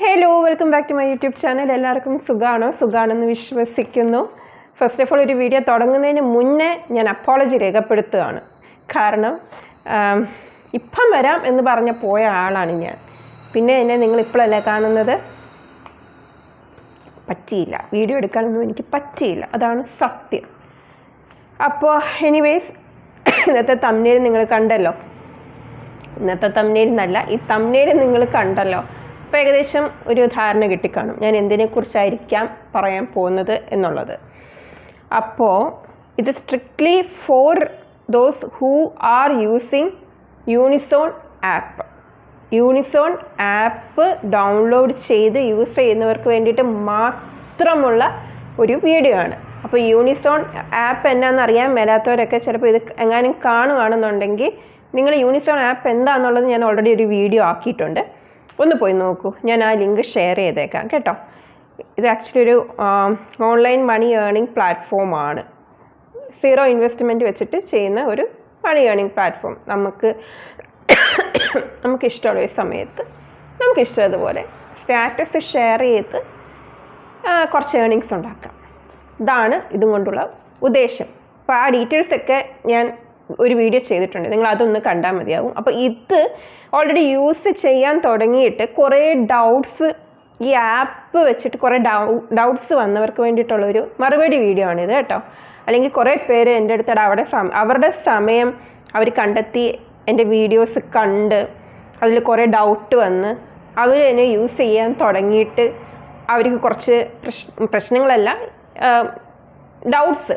Hello welcome back to my YouTube channel എല്ലാവർക്കും സുഖമാണോ സുഖമാണെന്ന് വിശ്വസിക്കുന്നു. ഫസ്റ്റ് ഓഫ് ഓൾ ഒരു വീഡിയോ തുടങ്ങുന്നതിന് മുന്നേ ഞാൻ അപ്പോളജി രേഖപ്പെടുത്തുകയാണ്. കാരണം ഇപ്പം വരാം എന്ന് പറഞ്ഞ പോയ ആളാണ് ഞാൻ. പിന്നെ എന്നെ നിങ്ങൾ ഇപ്പോഴല്ലേ കാണുന്നത്? പറ്റിയില്ല. വീഡിയോ എടുക്കാനൊന്നും എനിക്ക് പറ്റിയില്ല. അതാണ് സത്യം. അപ്പോൾ എനിവേസ് ഇന്നത്തെ തമ്മിൽ നിങ്ങൾ കണ്ടല്ലോ. ഇന്നത്തെ എന്നല്ല ഈ തമ്മിൽ നിങ്ങൾ കണ്ടല്ലോ. അപ്പോൾ ഏകദേശം ഒരു ധാരണ കിട്ടിക്കാണും. ഞാൻ എന്തിനെക്കുറിച്ചായിരിക്കാം പറയാൻ പോകുന്നത് എന്നുള്ളത്. അപ്പോൾ ഇത് strictly for those who are using Unison app Unison app download ചെയ്ത് യൂസ് ചെയ്യുന്നവർക്ക് വേണ്ടിയിട്ട് മാത്രമുള്ള ഒരു വീഡിയോ ആണ്. അപ്പോൾ യൂണിസോൺ ആപ്പ് എന്നാന്ന് അറിയാൻ മേലാത്തവരൊക്കെ ചിലപ്പോൾ ഇത് എങ്ങാനും കാണുകയാണെന്നുണ്ടെങ്കിൽ നിങ്ങൾ യൂണിസോൺ ആപ്പ് എന്താണെന്നുള്ളത് ഞാൻ ഓൾറെഡി ഒരു വീഡിയോ ആക്കിയിട്ടുണ്ട്. ഒന്ന് പോയി നോക്കൂ. ഞാൻ ആ ലിങ്ക് ഷെയർ ചെയ്തേക്കാം കേട്ടോ. ഇത് ആക്ച്വലി ഒരു ഓൺലൈൻ മണി ഏർണിംഗ് പ്ലാറ്റ്ഫോമാണ് സീറോ ഇൻവെസ്റ്റ്മെന്റ് വെച്ചിട്ട് ചെയ്യുന്ന ഒരു മണി ഏർണിംഗ് പ്ലാറ്റ്ഫോം നമുക്ക് നമുക്ക് ഇഷ്ടമുള്ള ഒരു സമയത്ത് നമുക്ക് ഇഷ്ടമുള്ളതുപോലെ സ്റ്റാറ്റസ് ഷെയർ ചെയ്ത് കുറച്ച് ഏർണിങ്സ് ഉണ്ടാക്കാം. ഇതാണ് ഇതും കൊണ്ടുള്ള ഉദ്ദേശം. അപ്പോൾ ആ ഡീറ്റെയിൽസൊക്കെ ഞാൻ ഒരു വീഡിയോ ചെയ്തിട്ടുണ്ട്. നിങ്ങൾ അതൊന്ന് കണ്ടാൽ മതിയാവും. അപ്പോൾ ഇത് ഓൾറെഡി യൂസ് ചെയ്യാൻ തുടങ്ങിയിട്ട് കുറേ ഡൗട്ട്സ് ഈ ആപ്പ് വെച്ചിട്ട് കുറേ ഡൗ ഡൗട്ട്സ് വന്നവർക്ക് വേണ്ടിയിട്ടുള്ളൊരു മറുപടി വീഡിയോ ആണിത് കേട്ടോ. അല്ലെങ്കിൽ കുറേ പേര് എന്റെ അടുത്തട അവിടെ അവരുടെ സമയം അവർ കണ്ടെത്തി എന്റെ വീഡിയോസ് കണ്ട് അതിൽ കുറേ ഡൗട്ട് വന്ന് അവർ എന്നെ യൂസ് ചെയ്യാൻ തുടങ്ങിയിട്ട് അവർക്ക് കുറച്ച് പ്രശ് പ്രശ്നങ്ങളല്ല ഡൗട്ട്സ്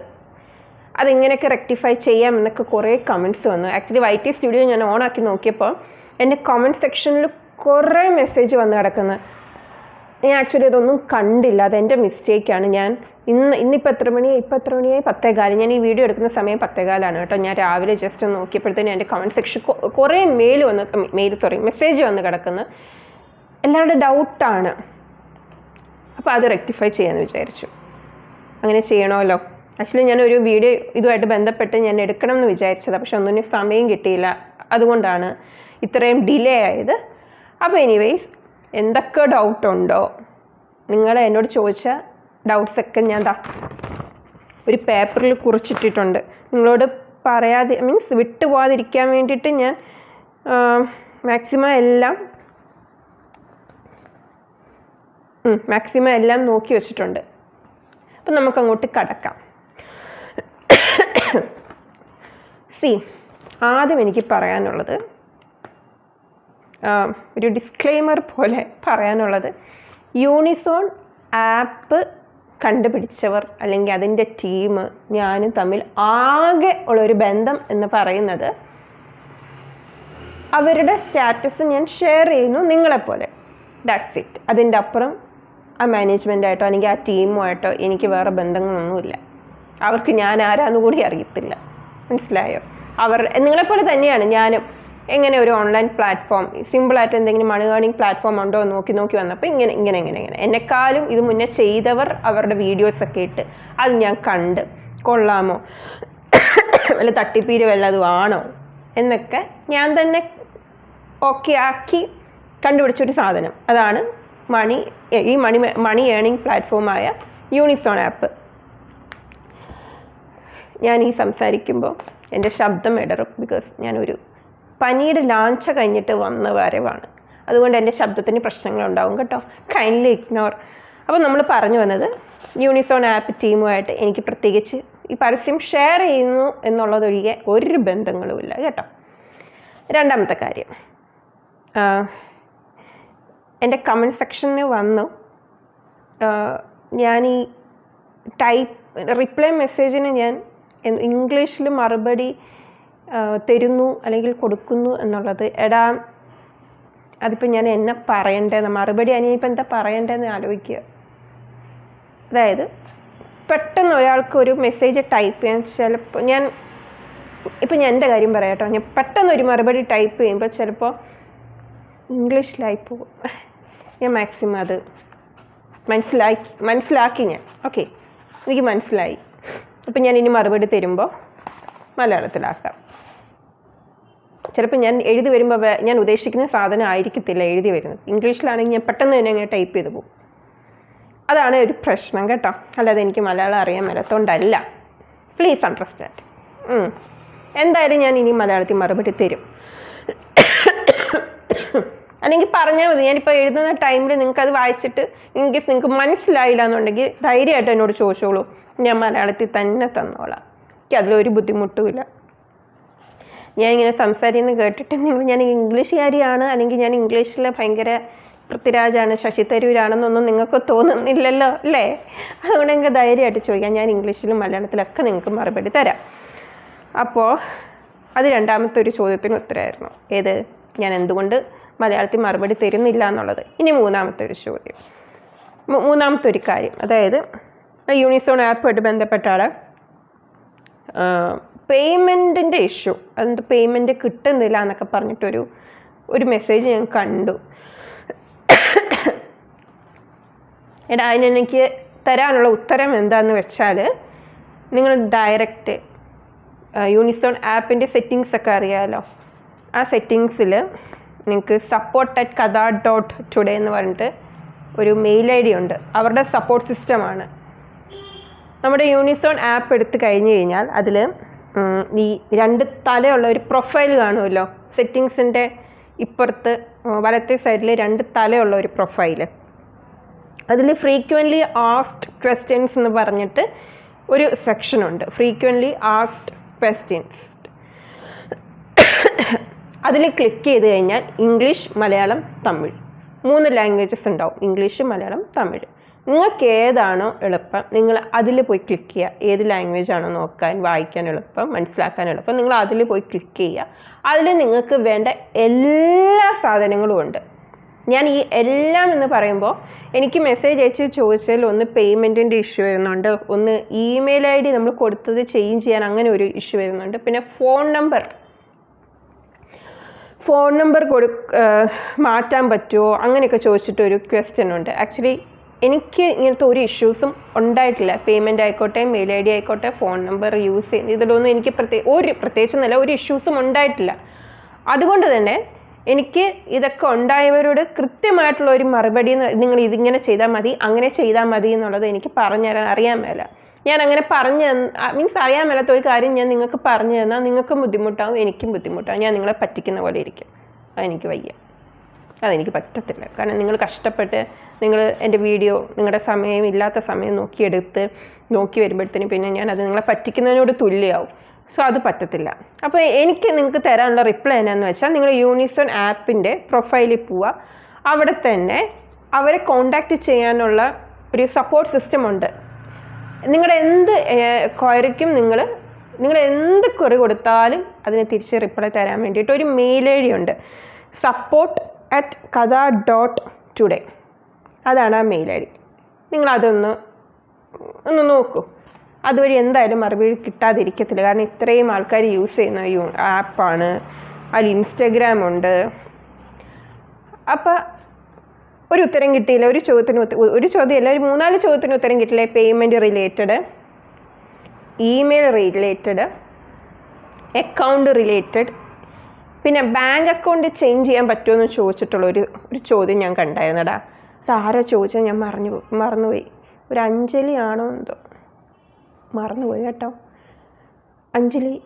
അതെങ്ങനെയൊക്കെ റെക്ടിഫൈ ചെയ്യാം എന്നൊക്കെ കുറേ കമന്റ്സ് വന്നു. ആക്ച്വലി വൈ ടി സ്റ്റുഡിയോ ഞാൻ ഓൺ ആക്കി നോക്കിയപ്പോൾ എന്റെ കമന്റ് സെക്ഷനിൽ കുറേ മെസ്സേജ് വന്ന് കിടക്കുന്നത് ഞാൻ ആക്ച്വലി അതൊന്നും കണ്ടില്ല. അതെന്റെ മിസ്റ്റേക്കാണ് ഞാൻ ഇന്ന് ഇന്നിപ്പോൾ എത്ര മണിയായി ഇപ്പോൾ എത്ര മണിയായി? പത്തേകാലം. ഞാൻ ഈ വീഡിയോ എടുക്കുന്ന സമയം പത്തേകാലാണ് കേട്ടോ. ഞാൻ രാവിലെ ജസ്റ്റ് ഒന്ന് നോക്കിയപ്പോഴത്തേനും എന്റെ കമന്റ് സെക്ഷൻ കുറേ മെയിൽ വന്ന് മെയിൽ സോറി മെസ്സേജ് വന്ന് കിടക്കുന്നു. എല്ലാവരുടെ ഡൗട്ടാണ് അപ്പോൾ അത് റെക്ടിഫൈ ചെയ്യാമെന്ന് വിചാരിച്ചു. അങ്ങനെ ചെയ്യണമല്ലോ. ആക്ച്വലി ഞാൻ ഒരു വീഡിയോ ഇതുമായിട്ട് ബന്ധപ്പെട്ട് ഞാൻ എടുക്കണം എന്ന് വിചാരിച്ചതാണ് പക്ഷെ ഒന്നിനും സമയം കിട്ടിയില്ല. അതുകൊണ്ടാണ് ഇത്രയും ഡിലേ ആയത്. അപ്പോൾ എനിവേയ്സ് എന്തൊക്കെ ഡൗട്ടുണ്ടോ നിങ്ങൾ എന്നോട് ചോദിച്ച ഡൗട്ട്സൊക്കെ ഞാൻ ദാ ഒരു പേപ്പറിൽ കുറിച്ചിട്ടിട്ടുണ്ട്. നിങ്ങളോട് പറയാതെ മീൻസ് വിട്ടുപോകാതിരിക്കാൻ വേണ്ടിയിട്ട് ഞാൻ മാക്സിമം എല്ലാം മാക്സിമം എല്ലാം നോക്കി വെച്ചിട്ടുണ്ട്. അപ്പം നമുക്കങ്ങോട്ട് കടക്കാം. സി ആദ്യം എനിക്ക് പറയാനുള്ളത് ഒരു ഡിസ്ക്ലെയിമർ പോലെ പറയാനുള്ളത് യൂണിസോൺ ആപ്പ് കണ്ടുപിടിച്ചവർ അല്ലെങ്കിൽ അതിന്റെ ടീം ഞാനും തമ്മിൽ ആകെ ഉള്ളൊരു ബന്ധം എന്ന് പറയുന്നത് അവരുടെ സ്റ്റാറ്റസ് ഞാൻ ഷെയർ ചെയ്യുന്നു നിങ്ങളെപ്പോലെ. ദാറ്റ്സ് ഇറ്റ് അതിന്റെ അപ്പുറം ആ മാനേജ്മെന്റായിട്ടോ അല്ലെങ്കിൽ ആ ടീമുമായിട്ടോ എനിക്ക് വേറെ ബന്ധങ്ങളൊന്നുമില്ല. അവർക്ക് ഞാൻ ആരാന്ന് കൂടി അറിയത്തില്ല. മനസ്സിലായോ? അവർ നിങ്ങളെപ്പോലെ തന്നെയാണ് ഞാനും. എങ്ങനെ ഒരു ഓൺലൈൻ പ്ലാറ്റ്ഫോം സിമ്പിളായിട്ട് എന്തെങ്കിലും മണി ഏണിംഗ് പ്ലാറ്റ്ഫോം ഉണ്ടോ എന്ന് നോക്കി നോക്കി വന്നപ്പോൾ ഇങ്ങനെ ഇങ്ങനെ ഇങ്ങനെ ഇങ്ങനെ. എന്നെക്കാളും ഇത് മുന്നേ ചെയ്തവർ അവരുടെ വീഡിയോസൊക്കെ ഇട്ട് അത് ഞാൻ കണ്ട്. കൊള്ളാമോ? വല്ല തട്ടിപ്പീര് വല്ലതും ആണോ? എന്നൊക്കെ ഞാൻ തന്നെ ഓക്കെ ആക്കി കണ്ടുപിടിച്ചൊരു സാധനം. അതാണ് മണി ഈ മണി മണി ഏണിംഗ് പ്ലാറ്റ്ഫോമായ യൂണിസോൺ ആപ്പ് ഞാൻ ഈ സംസാരിക്കുമ്പോൾ എന്റെ ശബ്ദം ഇടറും ബിക്കോസ് ഞാനൊരു പനിയുടെ ലാഞ്ച കഴിഞ്ഞിട്ട് വന്ന വരവാണ്. അതുകൊണ്ട് എന്റെ ശബ്ദത്തിന് പ്രശ്നങ്ങളുണ്ടാവും കേട്ടോ. കൈൻഡ്ലി ഇഗ്നോർ അപ്പോൾ നമ്മൾ പറഞ്ഞു വന്നത് യൂണിസോൺ ആപ്പ് ടീമുമായിട്ട് എനിക്ക് പ്രത്യേകിച്ച് ഈ പരസ്യം ഷെയർ ചെയ്യുന്നു എന്നുള്ളതൊഴികെ ഒരു ബന്ധങ്ങളുമില്ല കേട്ടോ. രണ്ടാമത്തെ കാര്യം. എന്റെ കമന്റ് സെക്ഷനിൽ വന്നു. ഞാൻ ഈ ടൈപ്പ് റിപ്ലൈ മെസ്സേജിന് ഞാൻ ഇംഗ്ലീഷിൽ മറുപടി തരുന്നു അല്ലെങ്കിൽ കൊടുക്കുന്നു എന്നുള്ളത്. എടാ അതിപ്പോൾ ഞാൻ എന്നെ പറയണ്ടേന്ന് മറുപടി അനിയിപ്പോൾ എന്താ പറയണ്ടേന്ന് ആലോചിക്കുക. അതായത് പെട്ടെന്ന് ഒരാൾക്ക് ഒരു മെസ്സേജ് ടൈപ്പ് ചെയ്യാൻ ചിലപ്പോൾ ഞാൻ ഇപ്പം ഞാൻ എന്റെ കാര്യം പറയാം കേട്ടോ. ഞാൻ പെട്ടെന്ന് ഒരു മറുപടി ടൈപ്പ് ചെയ്യുമ്പോൾ ചിലപ്പോൾ ഇംഗ്ലീഷിലായി പോകും. ഞാൻ മാക്സിമം അത് മനസ്സിലാക്കി മനസ്സിലാക്കി ഞാൻ. ഓക്കെ എനിക്ക് മനസ്സിലായി. അപ്പം ഞാൻ ഇനി മറുപടി തരുമ്പോൾ മലയാളത്തിലാക്കാം. ചിലപ്പോൾ ഞാൻ എഴുതി വരുമ്പോൾ ഞാൻ ഉദ്ദേശിക്കുന്ന സാധനം ആയിരിക്കത്തില്ല എഴുതി വരുന്നത്. ഇംഗ്ലീഷിലാണെങ്കിൽ ഞാൻ പെട്ടെന്ന് തന്നെ അങ്ങനെ ടൈപ്പ് ചെയ്ത് പോകും. അതാണ് ഒരു പ്രശ്നം കേട്ടോ. അല്ലാതെ എനിക്ക് മലയാളം അറിയാൻ മേലത്തോണ്ടല്ല. പ്ലീസ് അണ്ടർസ്റ്റാൻഡ് എന്തായാലും ഞാൻ ഇനി മലയാളത്തിൽ മറുപടി തരും. അല്ലെങ്കിൽ പറഞ്ഞാൽ മതി. ഞാനിപ്പോൾ എഴുതുന്ന ടൈമിൽ നിങ്ങൾക്ക് അത് വായിച്ചിട്ട് ഇൻകേസ് നിങ്ങൾക്ക് മനസ്സിലായില്ല എന്നുണ്ടെങ്കിൽ ധൈര്യമായിട്ട് എന്നോട് ചോദിച്ചോളൂ. ഞാൻ മലയാളത്തിൽ തന്നെ തന്നോളാം. എനിക്ക് അതിലൊരു ബുദ്ധിമുട്ടുമില്ല. ഞാൻ ഇങ്ങനെ സംസാരിക്കുന്നത് കേട്ടിട്ട് നിങ്ങൾ ഞാൻ ഇംഗ്ലീഷുകാരിയാണ് അല്ലെങ്കിൽ ഞാൻ ഇംഗ്ലീഷിലെ ഭയങ്കര പൃഥ്വിരാജാണ് ശശി തരൂരാണെന്നൊന്നും നിങ്ങൾക്ക് തോന്നുന്നില്ലല്ലോ അല്ലേ? അതുകൊണ്ട് എനിക്ക് ധൈര്യമായിട്ട് ചോദിക്കാം. ഞാൻ ഇംഗ്ലീഷിലും മലയാളത്തിലൊക്കെ നിങ്ങൾക്ക് മറുപടി തരാം. അപ്പോൾ അത് രണ്ടാമത്തെ ഒരു ചോദ്യത്തിന് ഉത്തരമായിരുന്നു. ഏത്? ഞാൻ എന്തുകൊണ്ട് മലയാളത്തിൽ മറുപടി തരുന്നില്ല എന്നുള്ളത്. ഇനി മൂന്നാമത്തെ ഒരു ചോദ്യം. മൂന്നാമത്തെ ഒരു കാര്യം. അതായത് യൂണിസോൺ ആപ്പുമായിട്ട് ബന്ധപ്പെട്ട ബന്ധപ്പെട്ടാണ് പേയ്മെന്റിന്റെ ഇഷ്യൂ അതെന്ത് പേയ്മെന്റ് കിട്ടുന്നില്ല എന്നൊക്കെ പറഞ്ഞിട്ടൊരു ഒരു മെസ്സേജ് ഞാൻ കണ്ടു. എടാ അതിനെനിക്ക് തരാനുള്ള ഉത്തരം എന്താണെന്ന് വെച്ചാൽ നിങ്ങൾ ഡയറക്റ്റ് യൂണിസോൺ ആപ്പിന്റെ സെറ്റിങ്സ് ഒക്കെ അറിയാമല്ലോ ആ സെറ്റിങ്സിൽ നിങ്ങൾക്ക് support at Katha dot today എന്ന് പറഞ്ഞിട്ട് ഒരു മെയിൽ ഐ ഡി ഉണ്ട്. അവരുടെ സപ്പോർട്ട് സിസ്റ്റമാണ് നമ്മുടെ യൂണിസോൺ ആപ്പ് എടുത്ത് കഴിഞ്ഞ് കഴിഞ്ഞാൽ അതിൽ ഈ രണ്ട് തലയുള്ള ഒരു പ്രൊഫൈൽ കാണുമല്ലോ? സെറ്റിങ്സിന്റെ ഇപ്പുറത്ത് വലത്തെ സൈഡിൽ രണ്ട് തലയുള്ള ഒരു പ്രൊഫൈൽ അതിൽ ഫ്രീക്വന്റ്ലി ആസ്ഡ് ക്വസ്റ്റ്യൻസ് എന്ന് പറഞ്ഞിട്ട് ഒരു സെക്ഷനുണ്ട് ഫ്രീക്വന്റ്ലി ആസ്ക്ഡ് ക്വസ്റ്റ്യൻസ് അതിൽ ക്ലിക്ക് ചെയ്ത് കഴിഞ്ഞാൽ ഇംഗ്ലീഷ് മലയാളം തമിഴ്. മൂന്ന് ലാംഗ്വേജസ് ഉണ്ടാവും ഇംഗ്ലീഷ് മലയാളം തമിഴ്. നിങ്ങൾക്ക് ഏതാണോ എളുപ്പം നിങ്ങൾ അതിൽ പോയി ക്ലിക്ക് ചെയ്യുക. ഏത് ലാംഗ്വേജ് ആണോ നോക്കാൻ വായിക്കാൻ എളുപ്പം മനസ്സിലാക്കാൻ എളുപ്പം നിങ്ങൾ അതിൽ പോയി ക്ലിക്ക് ചെയ്യുക. അതിൽ നിങ്ങൾക്ക് വേണ്ട എല്ലാ സാധനങ്ങളും ഉണ്ട്. ഞാൻ ഈ എല്ലാം എന്ന് പറയുമ്പോൾ എനിക്ക് മെസ്സേജ് അയച്ച് ചോദിച്ചാൽ ഒന്ന് പേയ്മെന്റിന്റെ ഇഷ്യൂ വരുന്നുണ്ട് ഒന്ന് ഇമെയിൽ ഐ ഡി നമ്മൾ കൊടുത്തത് ചേഞ്ച് ചെയ്യാൻ അങ്ങനെ ഒരു ഇഷ്യൂ വരുന്നുണ്ട്. പിന്നെ ഫോൺ നമ്പർ ഫോൺ നമ്പർ കൊടു മാറ്റാൻ പറ്റുമോ അങ്ങനെയൊക്കെ ചോദിച്ചിട്ടൊരു ക്വസ്റ്റ്യൻ ഉണ്ട്. ആക്ച്വലി എനിക്ക് ഇങ്ങനത്തെ ഒരു ഇഷ്യൂസും ഉണ്ടായിട്ടില്ല. പേയ്മെന്റ് ആയിക്കോട്ടെ മെയിൽ ഐ ഡി ആയിക്കോട്ടെ ഫോൺ നമ്പർ യൂസ് ചെയ്യുന്നത് ഇതിലൊന്നും എനിക്ക് പ്രത്യേക ഒരു പ്രത്യേകിച്ച് നല്ല ഒരു ഇഷ്യൂസും ഉണ്ടായിട്ടില്ല. അതുകൊണ്ട് തന്നെ എനിക്ക് ഇതൊക്കെ ഉണ്ടായവരോട് കൃത്യമായിട്ടുള്ള ഒരു മറുപടി നിങ്ങൾ ഇതിങ്ങനെ ചെയ്താൽ മതി അങ്ങനെ ചെയ്താൽ മതി എന്നുള്ളത് എനിക്ക് പറഞ്ഞുതരാൻ അറിയാൻ മേല. ഞാൻ അങ്ങനെ പറഞ്ഞു മീൻസ് അറിയാൻ മേലാത്ത ഒരു കാര്യം ഞാൻ നിങ്ങൾക്ക് പറഞ്ഞു തന്നാൽ നിങ്ങൾക്കും ബുദ്ധിമുട്ടാവും എനിക്കും ബുദ്ധിമുട്ടാവും. ഞാൻ നിങ്ങളെ പറ്റിക്കുന്ന പോലെ ഇരിക്കും. അതെനിക്ക് വയ്യ. അതെനിക്ക് പറ്റത്തില്ല. കാരണം നിങ്ങൾ കഷ്ടപ്പെട്ട് നിങ്ങൾ എന്റെ വീഡിയോ നിങ്ങളുടെ സമയം ഇല്ലാത്ത സമയം നോക്കിയെടുത്ത് നോക്കി വരുമ്പോഴത്തേനും പിന്നെ ഞാൻ അത് നിങ്ങളെ പറ്റിക്കുന്നതിനോട് തുല്യമാവും സോ അത് പറ്റത്തില്ല. അപ്പോൾ എനിക്ക് നിങ്ങൾക്ക് തരാനുള്ള റിപ്ലൈ എന്നാന്ന് വെച്ചാൽ നിങ്ങൾ യൂണിസൺ ആപ്പിന്റെ പ്രൊഫൈലിൽ പോവുക. അവിടെ തന്നെ അവരെ കോണ്ടാക്റ്റ് ചെയ്യാനുള്ള ഒരു സപ്പോർട്ട് സിസ്റ്റം ഉണ്ട്. നിങ്ങളുടെ എന്ത് ക്വയറിക്കും നിങ്ങൾ നിങ്ങൾ എന്ത് ക്വറി കൊടുത്താലും അതിന് തിരിച്ച് റിപ്ലൈ തരാൻ വേണ്ടിയിട്ട് ഒരു മെയിൽ ഐ ഡി ഉണ്ട്. Support at Katha dot today അതാണ് ആ മെയിൽ ഐ ഡി. നിങ്ങളതൊന്ന് ഒന്ന് നോക്കൂ. അതുവഴി എന്തായാലും മറുപടി കിട്ടാതിരിക്കത്തില്ല. കാരണം ഇത്രയും ആൾക്കാർ യൂസ് ചെയ്യുന്ന യൂ ആപ്പാണ് അതിൽ ഇൻസ്റ്റഗ്രാം ഉണ്ട്. അപ്പം ഒരു ഉത്തരം കിട്ടിയില്ല ഒരു ചോദ്യത്തിന് ഒരു ചോദ്യമല്ല ഒരു മൂന്നാൽ ചോദ്യത്തിന് ഉത്തരം കിട്ടില്ല payment related email related account related പിന്നെ ബാങ്ക് അക്കൗണ്ട് ചേഞ്ച് ചെയ്യാൻ പറ്റുമോ എന്ന് ചോദിച്ചിട്ടുള്ള ഒരു ഒരു ചോദ്യം ഞാൻ കണ്ടായിരുന്നടാ. അത് ആരാ ചോദിച്ചാൽ ഞാൻ മറന്നു പോയി മറന്നുപോയി. ഒരു അഞ്ജലി ആണോ എന്തോ? മറന്നുപോയി കേട്ടോ. അഞ്ജലി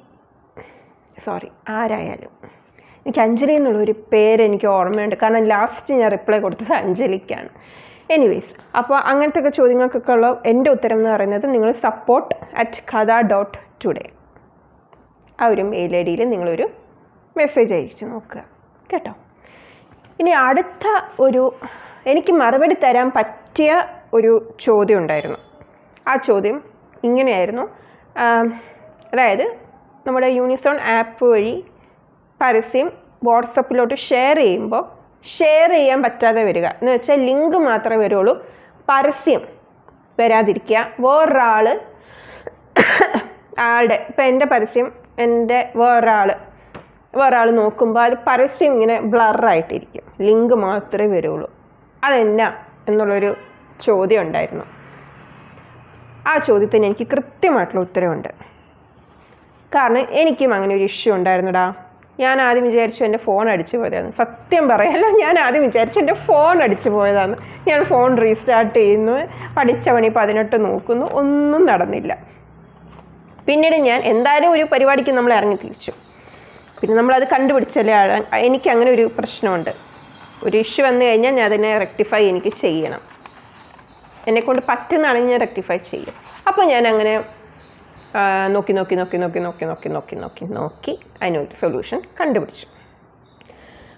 സോറി ആരായാലും. എനിക്ക് അഞ്ജലി എന്നുള്ളൊരു പേര് എനിക്ക് ഓർമ്മയുണ്ട്. കാരണം ലാസ്റ്റ് ഞാൻ റിപ്ലൈ കൊടുത്തത് അഞ്ജലിക്കാണ്. എനിവേസ് അപ്പോൾ അങ്ങനത്തെ ഒക്കെ ചോദ്യങ്ങൾക്കൊക്കെ ഉള്ള എന്റെ ഉത്തരം എന്ന് പറയുന്നത് നിങ്ങൾ support at Katha dot today ആ ഒരു മെയിൽ ഐ ഡിയിൽ നിങ്ങളൊരു മെസ്സേജ് അയച്ച് നോക്കുക. കേട്ടോ? ഇനി അടുത്ത ഒരു എനിക്ക് മറുപടി തരാൻ പറ്റിയ ഒരു ചോദ്യം ഉണ്ടായിരുന്നു. ആ ചോദ്യം ഇങ്ങനെയായിരുന്നു. അതായത് നമ്മുടെ യൂണിസോൺ ആപ്പ് വഴി പരസ്യം വാട്സപ്പിലോട്ട് ഷെയർ ചെയ്യുമ്പോൾ ഷെയർ ചെയ്യാൻ പറ്റാതെ വരിക. എന്ന് വെച്ചാൽ ലിങ്ക് മാത്രമേ വരുള്ളൂ. പരസ്യം വരാതിരിക്കുക. വേറൊരാൾ ആളുടെ ഇപ്പം എന്റെ പരസ്യം എന്റെ വേറൊരാൾ വേറൊരാൾ നോക്കുമ്പോൾ അത് പരസ്യം ഇങ്ങനെ ബ്ലറായിട്ടിരിക്കും ലിങ്ക് മാത്രമേ വരുള്ളൂ. അതെന്നാ എന്നുള്ളൊരു ചോദ്യം ഉണ്ടായിരുന്നു. ആ ചോദ്യത്തിന് എനിക്ക് കൃത്യമായിട്ടുള്ള ഉത്തരവുണ്ട്. കാരണം എനിക്കും അങ്ങനെ ഒരു ഇഷ്യൂ ഉണ്ടായിരുന്നടാ. ഞാൻ ആദ്യം വിചാരിച്ചു എന്റെ ഫോൺ അടിച്ചു പോയതാണ് സത്യം പറയാലോ ഞാൻ ആദ്യം വിചാരിച്ചു എന്റെ ഫോൺ അടിച്ചു പോയതാണ് ഞാൻ ഫോൺ റീസ്റ്റാർട്ട് ചെയ്യുന്നു. പഠിച്ച പണി പതിനെട്ട് നോക്കുന്നു. ഒന്നും നടന്നില്ല. പിന്നീട് ഞാൻ എന്തായാലും ഒരു പരിപാടിക്ക് നമ്മൾ ഇറങ്ങി തിരിച്ചു. പിന്നെ നമ്മളത് കണ്ടുപിടിച്ചല്ലേ? എനിക്ക് അങ്ങനെ ഒരു പ്രശ്നമുണ്ട്. ഒരു ഇഷ്യൂ വന്നു കഴിഞ്ഞാൽ ഞാൻ അതിനെ റെക്ടിഫൈ എനിക്ക് ചെയ്യണം. എന്നെക്കൊണ്ട് പറ്റുന്നതാണെങ്കിൽ ഞാൻ റെക്ടിഫൈ ചെയ്യും. അപ്പോൾ ഞാൻ അങ്ങനെ നോക്കി നോക്കി നോക്കി നോക്കി നോക്കി നോക്കി നോക്കി നോക്കി നോക്കി. അതിനൊരു സൊല്യൂഷൻ കണ്ടുപിടിച്ചു.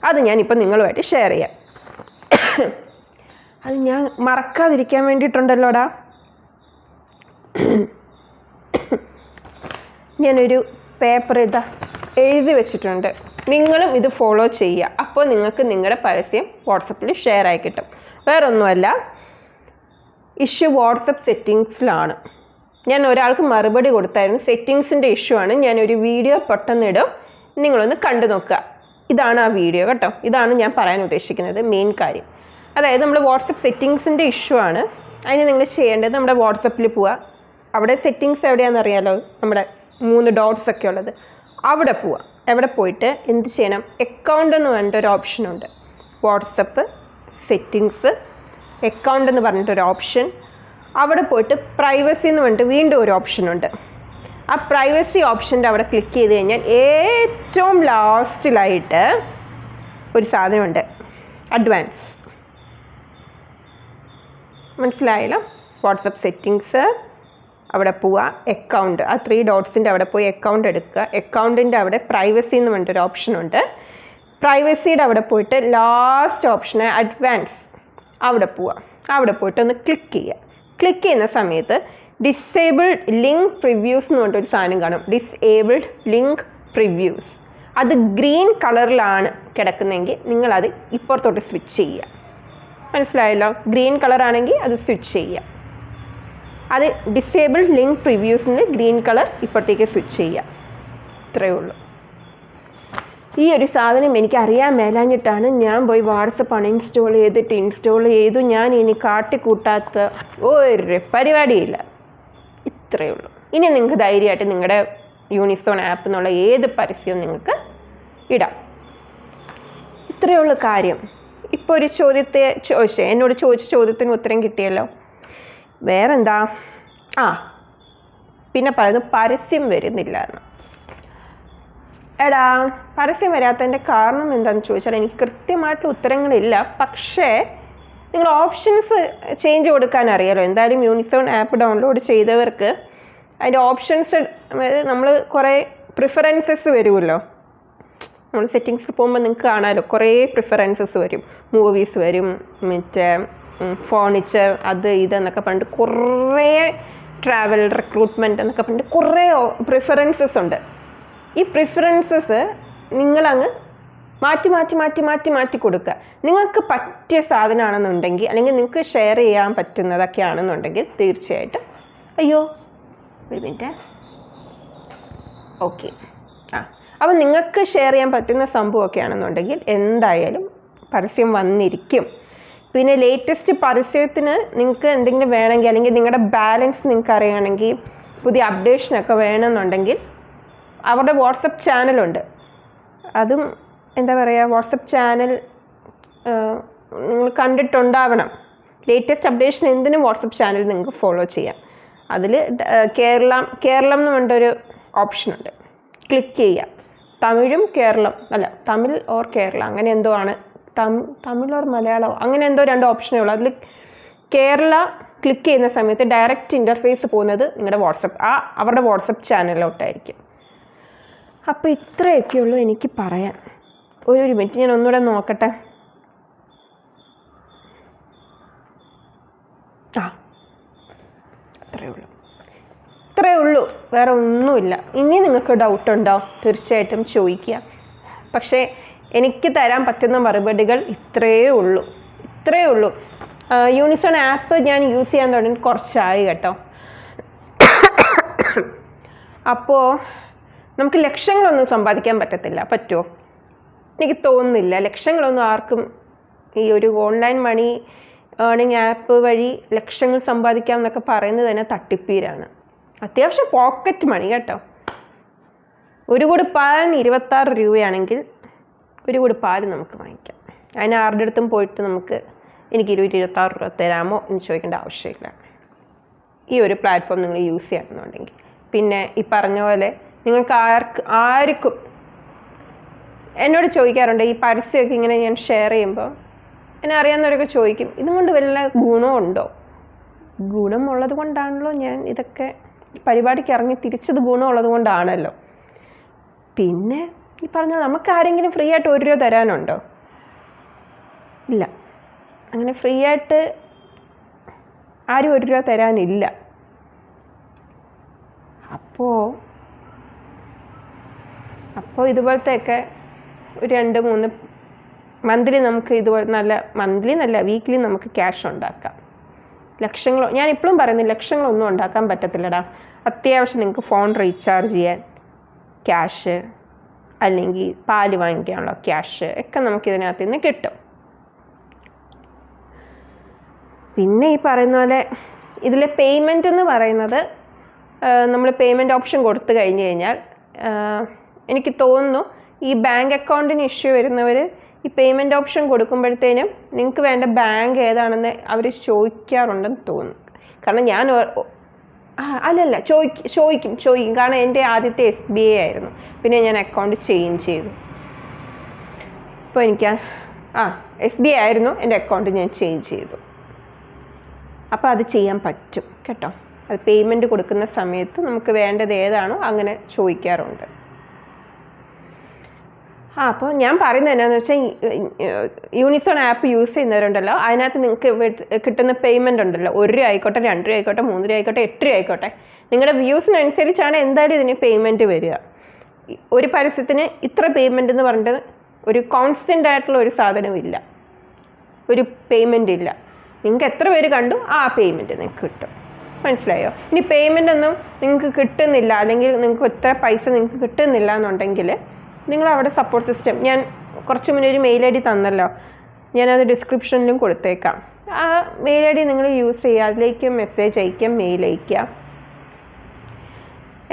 അത് ഞാനിപ്പോൾ നിങ്ങളുമായിട്ട് ഷെയർ ചെയ്യാം. അത് ഞാൻ മറക്കാതിരിക്കാൻ വേണ്ടിയിട്ടുണ്ടല്ലോടാ. ഞാനൊരു പേപ്പർ ഇതാ എഴുതി വെച്ചിട്ടുണ്ട്. നിങ്ങളും ഇത് ഫോളോ ചെയ്യുക. അപ്പോൾ നിങ്ങൾക്ക് നിങ്ങളുടെ പരസ്യം വാട്സപ്പിൽ ഷെയർ ആയി കിട്ടും. വേറൊന്നുമല്ല ഇഷ്യൂ വാട്സപ്പ് സെറ്റിങ്സിലാണ് ഞാൻ ഒരാൾക്ക് മറുപടി കൊടുത്തായിരുന്നു. സെറ്റിങ്സിന്റെ ഇഷ്യൂ ആണ്. ഞാനൊരു വീഡിയോ പെട്ടെന്നിടും നിങ്ങളൊന്ന് കണ്ടു നോക്കുക. ഇതാണ് ആ വീഡിയോ കേട്ടോ. ഇതാണ് ഞാൻ പറയാൻ ഉദ്ദേശിക്കുന്നത് മെയിൻ കാര്യം. അതായത് നമ്മൾ വാട്സപ്പ് സെറ്റിങ്സിന്റെ ഇഷ്യൂ ആണ്. അതിന് നിങ്ങൾ ചെയ്യേണ്ടത് നമ്മുടെ വാട്സപ്പിൽ പോവുക. അവിടെ സെറ്റിങ്സ് എവിടെയാണെന്ന് അറിയാലോ? നമ്മുടെ മൂന്ന് ഡോട്ട്സ് ഒക്കെ ഉള്ളത്. അവിടെ പോവുക. എവിടെ പോയിട്ട് എന്ത് ചെയ്യണം? അക്കൗണ്ട് എന്ന് പറഞ്ഞിട്ട് ഒരു ഓപ്ഷനുണ്ട് വാട്സപ്പ് സെറ്റിങ്സ് അക്കൗണ്ട് എന്ന് പറഞ്ഞിട്ടൊരു ഓപ്ഷൻ അവിടെ പോയിട്ട് പ്രൈവസി എന്ന് പറഞ്ഞിട്ട് വീണ്ടും ഒരു ഓപ്ഷൻ ഉണ്ട്. ആ പ്രൈവസി ഓപ്ഷന്റെ അവിടെ ക്ലിക്ക് ചെയ്ത് കഴിഞ്ഞാൽ ഏറ്റവും ലാസ്റ്റിലായിട്ട് ഒരു സാധനമുണ്ട്. അഡ്വാൻസ് മനസ്സിലായല്ലോ? വാട്സപ്പ് സെറ്റിങ്സ് അവിടെ പോവുക അക്കൗണ്ട് ആ ത്രീ ഡോട്ട്സിന്റെ അവിടെ പോയി അക്കൗണ്ട് എടുക്കുക. അക്കൗണ്ടിന്റെ അവിടെ പ്രൈവസി എന്ന് പറഞ്ഞിട്ടൊരു ഓപ്ഷനുണ്ട് പ്രൈവസിയുടെ അവിടെ പോയിട്ട് ലാസ്റ്റ് ഓപ്ഷന് അഡ്വാൻസ് അവിടെ പോവുക അവിടെ പോയിട്ട് ഒന്ന് ക്ലിക്ക് ചെയ്യുക. ക്ലിക്ക് ചെയ്യുന്ന സമയത്ത് ഡിസേബിൾഡ് ലിങ്ക് പ്രിവ്യൂസ് എന്ന് പറഞ്ഞിട്ടൊരു സാധനം കാണും. ഡിസേബിൾഡ് ലിങ്ക് പ്രിവ്യൂസ് അത് ഗ്രീൻ കളറിലാണ് കിടക്കുന്നതെങ്കിൽ നിങ്ങളത് ഇപ്പുറത്തോട്ട് സ്വിച്ച് ചെയ്യുക. മനസ്സിലായല്ലോ? ഗ്രീൻ കളറാണെങ്കിൽ അത് സ്വിച്ച് ചെയ്യുക. അത് ഡിസേബിൾഡ് ലിങ്ക് പ്രിവ്യൂസിന് ഗ്രീൻ കളർ ഇപ്പുറത്തേക്ക് സ്വിച്ച് ചെയ്യുക. ഇത്രയേ ഉള്ളൂ. ഈ ഒരു സാധനം എനിക്ക് അറിയാൻ മേലാഞ്ഞിട്ടാണ് ഞാൻ പോയി വാട്സപ്പ് ഇൻസ്റ്റാൾ ചെയ്തിട്ട് ഇൻസ്റ്റാൾ ചെയ്തു. ഞാൻ ഇനി കാട്ടിക്കൂട്ടാത്ത ഒരു പരിപാടിയില്ല. ഇത്രയേ ഉള്ളൂ. ഇനി നിങ്ങൾക്ക് ധൈര്യമായിട്ട് നിങ്ങളുടെ യൂണിസോൺ ആപ്പ് എന്നുള്ള ഏത് പരസ്യവും നിങ്ങൾക്ക് ഇടാം. ഇത്രയേ ഉള്ളൂ കാര്യം. ഇപ്പോൾ ഒരു ചോദ്യത്തെ ചോദിച്ചു എന്നോട് ചോദിച്ച ചോദ്യത്തിന് ഉത്തരം കിട്ടിയല്ലോ. വേറെന്താ? ആ പിന്നെ പറയുന്നു പരസ്യം വരുന്നില്ല എന്ന്. എടാ പരസ്യം വരാത്തതിന്റെ കാരണം എന്താണെന്ന് ചോദിച്ചാൽ എനിക്ക് കൃത്യമായിട്ടുള്ള ഉത്തരങ്ങളില്ല. പക്ഷേ നിങ്ങൾ ഓപ്ഷൻസ് ചേഞ്ച് കൊടുക്കാൻ അറിയാലോ. എന്തായാലും യൂണിസോൺ ആപ്പ് ഡൗൺലോഡ് ചെയ്തവർക്ക് അതിന്റെ ഓപ്ഷൻസ് നമ്മൾ കുറേ പ്രിഫറൻസസ് വരുമല്ലോ. നമ്മൾ സെറ്റിങ്സിൽ പോകുമ്പോൾ നിങ്ങൾക്ക് കാണാമല്ലോ കുറേ പ്രിഫറൻസസ് വരും. മൂവീസ് വരും മറ്റേ ഫേണിച്ചർ അത് ഇത് എന്നൊക്കെ പറഞ്ഞിട്ട് കുറേ ട്രാവൽ റിക്രൂട്ട്മെന്റ് എന്നൊക്കെ പറഞ്ഞിട്ട് കുറേ പ്രിഫറൻസസ് ഉണ്ട്. ഈ പ്രിഫറൻസസ് നിങ്ങളങ്ങ് മാറ്റി മാറ്റി മാറ്റി മാറ്റി മാറ്റി കൊടുക്കുക. നിങ്ങൾക്ക് പറ്റിയ സാധനമാണെന്നുണ്ടെങ്കിൽ അല്ലെങ്കിൽ നിങ്ങൾക്ക് ഷെയർ ചെയ്യാൻ പറ്റുന്നതൊക്കെ ആണെന്നുണ്ടെങ്കിൽ തീർച്ചയായിട്ടും അയ്യോ ഒരു മിനിറ്റ് ഓക്കെ ആ. അപ്പോൾ നിങ്ങൾക്ക് ഷെയർ ചെയ്യാൻ പറ്റുന്ന സംഭവമൊക്കെ ആണെന്നുണ്ടെങ്കിൽ എന്തായാലും പരസ്യം വന്നിരിക്കും. പിന്നെ ലേറ്റസ്റ്റ് പരസ്യത്തിന് നിങ്ങൾക്ക് എന്തെങ്കിലും വേണമെങ്കിൽ അല്ലെങ്കിൽ നിങ്ങളുടെ ബാലൻസ് നിങ്ങൾക്ക് അറിയുകയാണെങ്കിൽ പുതിയ അപ്ഡേഷനൊക്കെ വേണമെന്നുണ്ടെങ്കിൽ അവരുടെ വാട്സപ്പ് ചാനലുണ്ട്. അതും എന്താ പറയുക വാട്സപ്പ് ചാനൽ നിങ്ങൾ കണ്ടിട്ടുണ്ടാവണം. ലേറ്റസ്റ്റ് അപ്ഡേഷൻ എന്തിനും വാട്സപ്പ് ചാനൽ നിങ്ങൾക്ക് ഫോളോ ചെയ്യാം. അതിൽ കേരളം കേരളം എന്ന് പറഞ്ഞൊരു ഓപ്ഷനുണ്ട് ക്ലിക്ക് ചെയ്യാം തമിഴും കേരളം അല്ല തമിഴ് ഓർ കേരള അങ്ങനെ എന്തോ ആണ്. തമിഴ് ഓർ മലയാളമോ അങ്ങനെ എന്തോ രണ്ട് ഓപ്ഷനേ ഉള്ളൂ. അതിൽ കേരള ക്ലിക്ക് ചെയ്യുന്ന സമയത്ത് ഡയറക്റ്റ് ഇന്റർഫേസ് പോകുന്നത് നിങ്ങളുടെ വാട്സപ്പ് ആ അവരുടെ വാട്സപ്പ് ചാനലിലോട്ടായിരിക്കും. അപ്പോൾ ഇത്രയൊക്കെ ഉള്ളൂ എനിക്ക് പറയാൻ. ഒരു ഒരു മിനിറ്റ് ഞാൻ ഒന്നുകൂടെ നോക്കട്ടെ. ആ അത്രയേ ഉള്ളൂ. ഇത്രയേ ഉള്ളൂ വേറെ ഒന്നുമില്ല. ഇനി നിങ്ങൾക്ക് ഡൗട്ട് ഉണ്ടോ? തീർച്ചയായിട്ടും ചോദിക്കുക. പക്ഷേ എനിക്ക് തരാൻ പറ്റുന്ന മറുപടികൾ ഇത്രയേ ഉള്ളൂ. ഇത്രയേ ഉള്ളൂ. യൂണിസോൺ ആപ്പ് ഞാൻ യൂസ് ചെയ്യാൻ തുടങ്ങി കുറച്ചായി കേട്ടോ. അപ്പോൾ നമുക്ക് ലക്ഷങ്ങളൊന്നും സമ്പാദിക്കാൻ പറ്റത്തില്ല. പറ്റുമോ എനിക്ക് തോന്നുന്നില്ല. ലക്ഷങ്ങളൊന്നും ആർക്കും ഈ ഒരു ഓൺലൈൻ മണി ഏണിംഗ് ആപ്പ് വഴി ലക്ഷങ്ങൾ സമ്പാദിക്കാം എന്നൊക്കെ പറയുന്നത് തന്നെ തട്ടിപ്പീരാണ്. അത്യാവശ്യം പോക്കറ്റ് മണി കേട്ടോ. ഒരു കൂടി പാലിന് ഇരുപത്താറ് രൂപയാണെങ്കിൽ ഒരു കൂടി പാൽ നമുക്ക് വാങ്ങിക്കാം. അതിന് ആരുടെ അടുത്തും പോയിട്ട് നമുക്ക് എനിക്ക് ഇരുപത് ഇരുപത്താറ് രൂപ തരാമോ എന്ന് ചോദിക്കേണ്ട ആവശ്യമില്ല. ഈ ഒരു പ്ലാറ്റ്ഫോം നിങ്ങൾ യൂസ് ചെയ്യണമെന്നുണ്ടെങ്കിൽ. പിന്നെ ഈ പറഞ്ഞ പോലെ നിങ്ങൾക്ക് ആർക്ക് ആർക്കും എന്നോട് ചോദിക്കാറുണ്ട്. ഈ പരസ്യമൊക്കെ ഇങ്ങനെ ഞാൻ ഷെയർ ചെയ്യുമ്പോൾ എന്നെ അറിയാവുന്നവരൊക്കെ ചോദിക്കും ഇതുകൊണ്ട് വല്ല ഗുണമുണ്ടോ ഗുണമുള്ളത് കൊണ്ടാണല്ലോ ഞാൻ ഇതൊക്കെ പരിപാടിക്ക് ഇറങ്ങി തിരിച്ചത് ഗുണമുള്ളത് കൊണ്ടാണല്ലോ. പിന്നെ ഈ പറഞ്ഞ നമുക്ക് ആരെങ്കിലും ഫ്രീ ആയിട്ട് ഒരു രൂപ തരാനുണ്ടോ? ഇല്ല. അങ്ങനെ ഫ്രീ ആയിട്ട് ആരും ഒരു രൂപ തരാനില്ല. അപ്പോൾ അപ്പോൾ ഇതുപോലത്തെയൊക്കെ ഒരു രണ്ട് മൂന്ന് മന്ത്ലി നമുക്ക് ഇതുപോലെ നല്ല മന്ത്ലി നല്ല വീക്ക്ലി നമുക്ക് ക്യാഷ് ഉണ്ടാക്കാം. ലക്ഷങ്ങളോ ഞാൻ ഇപ്പോഴും പറയുന്നു ലക്ഷങ്ങളൊന്നും ഉണ്ടാക്കാൻ പറ്റത്തില്ലടാ. അത്യാവശ്യം നിങ്ങൾക്ക് ഫോൺ റീചാർജ് ചെയ്യാൻ ക്യാഷ് അല്ലെങ്കിൽ പാൽ വാങ്ങിക്കാനുള്ള ക്യാഷ് ഒക്കെ നമുക്ക് ഇതിനകത്ത് നിന്ന് കിട്ടും. പിന്നെ ഈ പറയുന്ന പോലെ ഇതിലെ പേയ്മെന്റ് എന്ന് പറയുന്നത് നമ്മൾ പേയ്മെന്റ് ഓപ്ഷൻ കൊടുത്തു കഴിഞ്ഞ് കഴിഞ്ഞാൽ എനിക്ക് തോന്നുന്നു ഈ ബാങ്ക് അക്കൗണ്ടിന് ഇഷ്യൂ വരുന്നവർ ഈ പേയ്മെന്റ് ഓപ്ഷൻ കൊടുക്കുമ്പോഴത്തേനും നിങ്ങൾക്ക് വേണ്ട ബാങ്ക് ഏതാണെന്ന് അവർ ചോദിക്കാറുണ്ടെന്ന് തോന്നുന്നു. കാരണം ഞാൻ അല്ലല്ല ചോദിക്കും ചോദിക്കും ചോദിക്കും. കാരണം എന്റെ ആദ്യത്തെ എസ് ബി ഐ ആയിരുന്നു. പിന്നെ ഞാൻ അക്കൗണ്ട് ചേഞ്ച് ചെയ്തു. ഇപ്പോൾ എനിക്ക് ആ എസ് ബി ഐ ആയിരുന്നു. എന്റെ അക്കൗണ്ട് ഞാൻ ചേഞ്ച് ചെയ്തു. അപ്പോൾ അത് ചെയ്യാൻ പറ്റും. കേട്ടോ? അത് പേയ്മെന്റ് കൊടുക്കുന്ന സമയത്ത് നമുക്ക് വേണ്ടത് ഏതാണോ അങ്ങനെ ചോദിക്കാറുണ്ട്. ആ അപ്പോൾ ഞാൻ പറയുന്നത് എന്നാന്ന് വെച്ചാൽ യൂണിസോൺ ആപ്പ് യൂസ് ചെയ്യുന്നവരുണ്ടല്ലോ അതിനകത്ത് നിങ്ങൾക്ക് കിട്ടുന്ന പേയ്മെന്റ് ഉണ്ടല്ലോ ഒരു രൂപ ആയിക്കോട്ടെ രണ്ട് രൂപ ആയിക്കോട്ടെ മൂന്ന് രൂപ ആയിക്കോട്ടെ എട്ട് രൂപ ആയിക്കോട്ടെ നിങ്ങളുടെ വ്യൂസിനനുസരിച്ചാണ് എന്തായാലും ഇതിന് പേയ്മെന്റ് വരിക. ഒരു പരസ്യത്തിന് ഇത്ര പേയ്മെന്റ് എന്ന് പറഞ്ഞിട്ട് ഒരു കോൺസ്റ്റന്റ് ആയിട്ടുള്ള ഒരു സാധനമില്ല ഒരു പേയ്മെന്റ് ഇല്ല. നിങ്ങൾക്ക് എത്ര പേര് കണ്ടു ആ പേയ്മെന്റ് നിങ്ങൾക്ക് കിട്ടും. മനസ്സിലായോ? ഇനി പേയ്മെന്റ് ഒന്നും നിങ്ങൾക്ക് കിട്ടുന്നില്ല അല്ലെങ്കിൽ നിങ്ങൾക്ക് ഇത്ര പൈസ നിങ്ങൾക്ക് കിട്ടുന്നില്ല എന്നുണ്ടെങ്കിൽ നിങ്ങൾ അവിടെ സപ്പോർട്ട് സിസ്റ്റം ഞാൻ കുറച്ച് മുന്നേ ഒരു മെയിൽ ഐ ഡി തന്നല്ലോ. ഞാനത് ഡിസ്ക്രിപ്ഷനിലും കൊടുത്തേക്കാം. ആ മെയിൽ ഐ ഡി നിങ്ങൾ യൂസ് ചെയ്യുക. അതിലേക്ക് മെസ്സേജ് അയക്കാം മെയിൽ അയക്കാം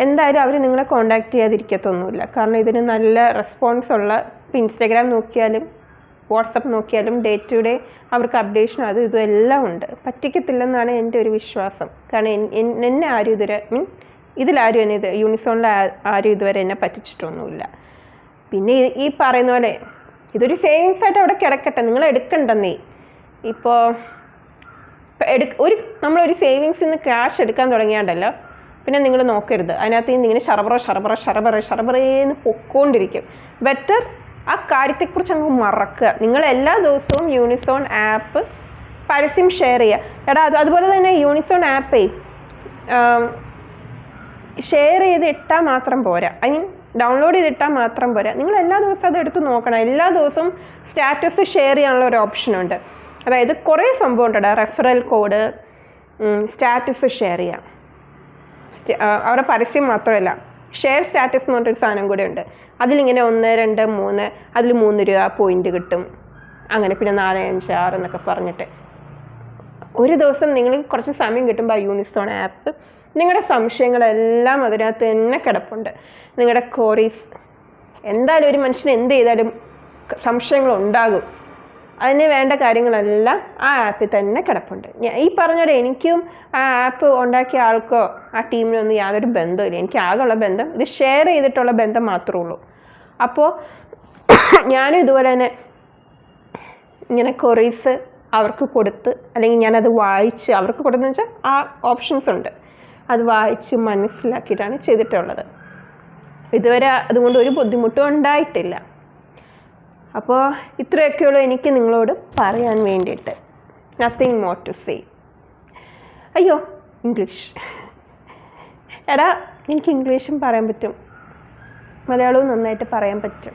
എന്തായാലും അവർ നിങ്ങളെ കോണ്ടാക്ട് ചെയ്യാതിരിക്കത്തൊന്നുമില്ല. കാരണം ഇതിന് നല്ല റെസ്പോൺസ് ഉള്ള ഇപ്പോൾ ഇൻസ്റ്റാഗ്രാം നോക്കിയാലും വാട്സപ്പ് നോക്കിയാലും ഡേ ടു ഡേ അവർക്ക് അപ്ഡേഷനും അതും ഇതും എല്ലാം ഉണ്ട്. പറ്റിക്കത്തില്ലെന്നാണ് എന്റെ ഒരു വിശ്വാസം. കാരണം എന്നെ ആരും ഇതുവരെ മീൻ ഇതിലാരും എന്നെ ഇത് യൂണിസോണിൽ ആരും ഇതുവരെ എന്നെ പറ്റിച്ചിട്ടൊന്നുമില്ല. പിന്നെ ഈ- പറയുന്ന പോലെ ഇതൊരു സേവിങ്സ് ആയിട്ട് അവിടെ കിടക്കട്ടെ. നിങ്ങൾ എടുക്കണ്ടെന്നേ. ഇപ്പോൾ ഇപ്പം എടു ഒരു നമ്മളൊരു സേവിങ്സിൽ നിന്ന് ക്യാഷ് എടുക്കാൻ തുടങ്ങിയാണ്ടല്ലോ പിന്നെ നിങ്ങൾ നോക്കരുത്. അതിനകത്ത് നിന്ന് ഇങ്ങനെ ഷറബറ ഷറബറ ഷറബറ ഷറബറേന്ന് പൊക്കോണ്ടിരിക്കും. ബെറ്റർ ആ കാര്യത്തെക്കുറിച്ച് അങ്ങ് മറക്കുക. നിങ്ങൾ എല്ലാ ദിവസവും യൂണിസോൺ ആപ്പ് പരസ്യം ഷെയർ ചെയ്യുക. എടാ അത് അതുപോലെ തന്നെ യൂണിസോൺ ആപ്പേ ഷെയർ ചെയ്ത് ഇട്ടാൽ മാത്രം പോരാ. ഐ മീൻ ഡൗൺലോഡ് ചെയ്തിട്ടാൽ മാത്രം പോരാ. നിങ്ങൾ എല്ലാ ദിവസവും അത് എടുത്ത് നോക്കണം. എല്ലാ ദിവസവും സ്റ്റാറ്റസ് ഷെയർ ചെയ്യാനുള്ള ഒരു ഓപ്ഷനുണ്ട് അതായത് കുറേ സംഭവം ഉണ്ട് റെഫറൽ കോഡ് സ്റ്റാറ്റസ് ഷെയർ ചെയ്യാം. അവരുടെ പരസ്യം മാത്രമല്ല. ഷെയർ സ്റ്റാറ്റസ് എന്ന് പറഞ്ഞൊരു സാധനം കൂടെ ഉണ്ട്. അതിലിങ്ങനെ ഒന്ന് രണ്ട് മൂന്ന് അതിൽ മൂന്ന് രൂപ പോയിന്റ് കിട്ടും. അങ്ങനെ പിന്നെ നാല് അഞ്ച് ആറ് എന്നൊക്കെ പറഞ്ഞിട്ട്. ഒരു ദിവസം നിങ്ങൾ കുറച്ച് സമയം കിട്ടുമ്പോൾ ആ യൂണിസോൺ ആപ്പ് നിങ്ങളുടെ സംശയങ്ങളെല്ലാം അതിനകത്ത് തന്നെ കിടപ്പുണ്ട്. നിങ്ങളുടെ കോറീസ് എന്തായാലും ഒരു മനുഷ്യന് എന്ത് ചെയ്താലും സംശയങ്ങൾ ഉണ്ടാകും അതിന് വേണ്ട കാര്യങ്ങളെല്ലാം ആ ആപ്പിൽ തന്നെ കിടപ്പുണ്ട്. ഈ പറഞ്ഞപോലെ എനിക്കും ആ ആപ്പ് ഉണ്ടാക്കിയ ആൾക്കോ ആ ടീമിനൊന്നും യാതൊരു ബന്ധമില്ല എനിക്ക് ആകെയുള്ള ബന്ധം ഇത് ഷെയർ ചെയ്തിട്ടുള്ള ബന്ധം മാത്രമേ ഉള്ളൂ. അപ്പോൾ ഞാനും ഇതുപോലെ തന്നെ ഇങ്ങനെ കൊറീസ് അവർക്ക് കൊടുത്ത് അല്ലെങ്കിൽ ഞാനത് വായിച്ച് അവർക്ക് കൊടുത്തെന്ന് വെച്ചാൽ ആ ഓപ്ഷൻസ് ഉണ്ട്. അത് വായിച്ച് മനസ്സിലാക്കിയിട്ടാണ് ചെയ്തിട്ടുള്ളത്. ഇതുവരെ അതുകൊണ്ട് ഒരു ബുദ്ധിമുട്ടും ഉണ്ടായിട്ടില്ല. അപ്പോൾ ഇത്രയൊക്കെയുള്ളൂ എനിക്ക് നിങ്ങളോട് പറയാൻ വേണ്ടിയിട്ട്. നത്തിങ് മോർ ടു സേ അയ്യോ ഇംഗ്ലീഷ് എടാ എനിക്ക് ഇംഗ്ലീഷും പറയാൻ പറ്റും. മലയാളവും നന്നായിട്ട് പറയാൻ പറ്റും.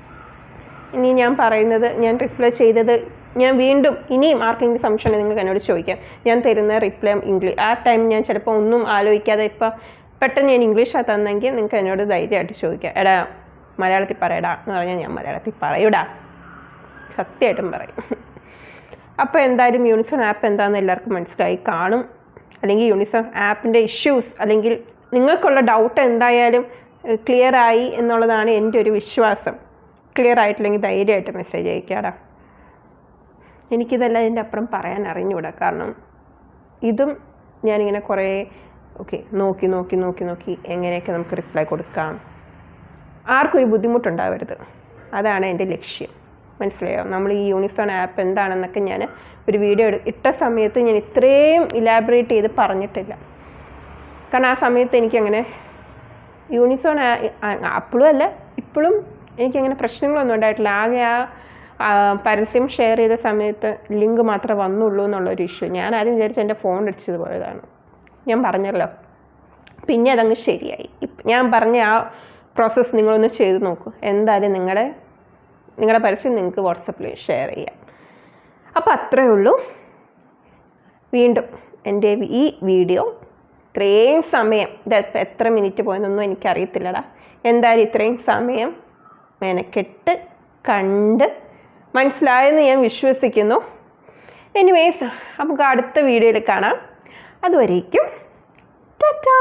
ഇനി ഞാൻ പറയുന്നത് ഞാൻ റിപ്ലൈ ചെയ്തത് ഞാൻ വീണ്ടും ഇനിയും ആർക്കെങ്കിലും സംശയം ഉണ്ടെങ്കിൽ നിങ്ങൾക്ക് എന്നോട് ചോദിക്കാം. ഞാൻ തരുന്ന റിപ്ലൈ ഇംഗ്ലീഷ് ആ ടൈം ഞാൻ ചിലപ്പോൾ ഒന്നും ആലോചിക്കാതെ ഇപ്പം പെട്ടെന്ന് ഞാൻ ഇംഗ്ലീഷാണ് തന്നെങ്കിൽ നിങ്ങൾക്ക് എന്നോട് ധൈര്യമായിട്ട് ചോദിക്കാം. എടാ മലയാളത്തിൽ പറയടാ എന്ന് പറഞ്ഞാൽ ഞാൻ മലയാളത്തിൽ പറയൂടാ. സത്യമായിട്ടും പറയും. അപ്പോൾ എന്തായാലും യൂണിസോൺ ആപ്പ് എന്താണെന്ന് എല്ലാവർക്കും മനസ്സിലായി കാണും. അല്ലെങ്കിൽ യൂണിസോൺ ആപ്പിന്റെ ഇഷ്യൂസ് അല്ലെങ്കിൽ നിങ്ങൾക്കുള്ള ഡൗട്ട് എന്തായാലും ക്ലിയർ ആയി എന്നുള്ളതാണ് എന്റെ ഒരു വിശ്വാസം. ക്ലിയർ ആയിട്ടില്ലെങ്കിൽ ധൈര്യമായിട്ട് മെസ്സേജ് അയക്കാടാ. എനിക്കിതല്ല ഇതിന്റെ അപ്പുറം പറയാൻ അറിഞ്ഞുകൂടാ. കാരണം ഇതും ഞാനിങ്ങനെ കുറേ ഓക്കെ നോക്കി നോക്കി നോക്കി നോക്കി എങ്ങനെയൊക്കെ നമുക്ക് റിപ്ലൈ കൊടുക്കാം. ആർക്കൊരു ബുദ്ധിമുട്ടുണ്ടാവരുത്. അതാണ് എന്റെ ലക്ഷ്യം. മനസ്സിലായോ? നമ്മൾ ഈ യൂണിസോൺ ആപ്പ് എന്താണെന്നൊക്കെ ഞാൻ ഒരു വീഡിയോ ഇട്ട സമയത്ത് ഞാൻ ഇത്രയും ഇലാബറേറ്റ് ചെയ്ത് പറഞ്ഞിട്ടില്ല. കാരണം ആ സമയത്ത് എനിക്കങ്ങനെ യൂണിസോൺ അപ്പോഴും അല്ല ഇപ്പോഴും എനിക്കങ്ങനെ പ്രശ്നങ്ങളൊന്നും ഉണ്ടായിട്ടില്ല. ആകെ ആ, പരസ്യം ഷെയർ ചെയ്ത സമയത്ത് ലിങ്ക് മാത്രമേ വന്നുള്ളൂ എന്നുള്ളൊരു ഇഷ്യൂ ഞാൻ ആദ്യം വിചാരിച്ചു എന്റെ ഫോൺ അടിച്ചത് പോയതാണ്. ഞാൻ പറഞ്ഞല്ലോ. പിന്നെ അതങ്ങ് ശരിയായി. ഞാൻ പറഞ്ഞ ആ പ്രോസസ്സ് നിങ്ങളൊന്ന് ചെയ്ത് നോക്കൂ. എന്തായാലും നിങ്ങളുടെ നിങ്ങളുടെ പരസ്യം നിങ്ങൾക്ക് വാട്സപ്പിൽ ഷെയർ ചെയ്യാം. അപ്പോൾ അത്രയേ ഉള്ളൂ. വീണ്ടും എന്റെ ഈ വീഡിയോ ഇത്രയും സമയം ഇത് എത്ര മിനിറ്റ് പോയെന്നൊന്നും എനിക്കറിയത്തില്ലടാ. എന്തായാലും ഇത്രയും സമയം മെനക്കെട്ട് കണ്ട് മനസ്സിലായെന്ന് ഞാൻ വിശ്വസിക്കുന്നു. എനിവേസ് നമുക്ക് അടുത്ത വീഡിയോയിൽ കാണാം. അതുവരേക്കും ടാറ്റാ!